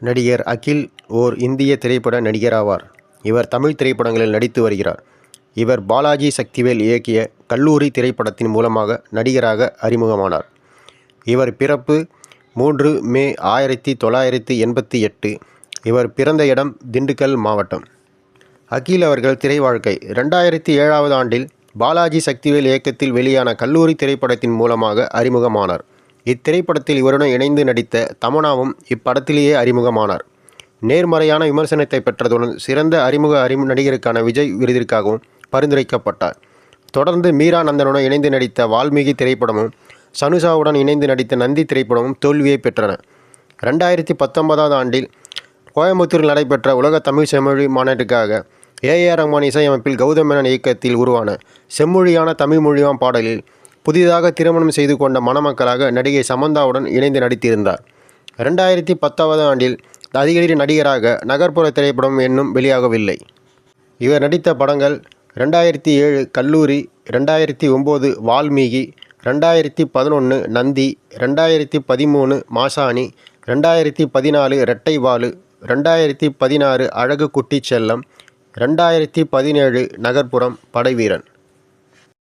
நடிகர் அகில் ஓர் இந்திய திரைப்பட நடிகர் ஆவார். இவர் தமிழ் திரைப்படங்களில் நடித்து வருகிறார். இவர் பாலாஜி சக்திவேல் இயக்கிய கல்லூரி திரைப்படத்தின் மூலமாக நடிகராக அறிமுகமானார். இவர் பிறப்பு மூன்று மே ஆயிரத்தி தொள்ளாயிரத்து எண்பத்தி எட்டு. இவர் பிறந்த இடம் திண்டுக்கல் மாவட்டம். அகில் அவர்கள் திரை வாழ்க்கை ரெண்டாயிரத்தி ஏழாவது ஆண்டில் பாலாஜி சக்திவேல் இயக்கத்தில் வெளியான கல்லூரி திரைப்படத்தின் மூலமாக அறிமுகமானார். இத்திரைப்படத்தில் இவருடன் இணைந்து நடித்த தமனாவும் இப்படத்திலேயே அறிமுகமானார். நேர்மறையான விமர்சனத்தை பெற்றதுடன் சிறந்த அறிமுக அறிமு நடிகருக்கான விஜய் விருதிற்காகவும் பரிந்துரைக்கப்பட்டார். தொடர்ந்து மீரா நந்தனுடன் இணைந்து நடித்த வால்மீகி திரைப்படமும் சனுஷாவுடன் இணைந்து நடித்த நந்தி திரைப்படமும் தோல்வியை பெற்றன. ரெண்டாயிரத்தி பத்தொன்பதாவது ஆண்டில் கோயம்புத்தூரில் நடைபெற்ற உலக தமிழ் செம்மொழி மாநாட்டுக்காக ஏ. ஆர். ரஹ்மான் இசையமைப்பில் கௌதம் மேனன் இயக்கத்தில் உருவான செம்மொழியான தமிழ் மொழியாம் பாடலில் புதிதாக திருமணம் செய்து கொண்ட மணமக்களாக நடிகை சமந்தாவுடன் இணைந்து நடித்திருந்தார். ரெண்டாயிரத்தி பத்தாவது ஆண்டில் அதிகாரி நடிகராக நகர்ப்புற திரைப்படம் என்னும் வெளியாகவில்லை. இவர் நடித்த படங்கள் ரெண்டாயிரத்தி ஏழு கல்லூரி, ரெண்டாயிரத்தி ஒம்பது வால்மீகி, ரெண்டாயிரத்தி பதினொன்று நந்தி, ரெண்டாயிரத்தி பதிமூணு மாசாணி, ரெண்டாயிரத்தி பதினாலு ரெட்டை வாலு, ரெண்டாயிரத்தி பதினாறு அழகு குட்டி செல்லம், ரெண்டாயிரத்தி பதினேழு நகர்ப்புறம் படைவீரன்.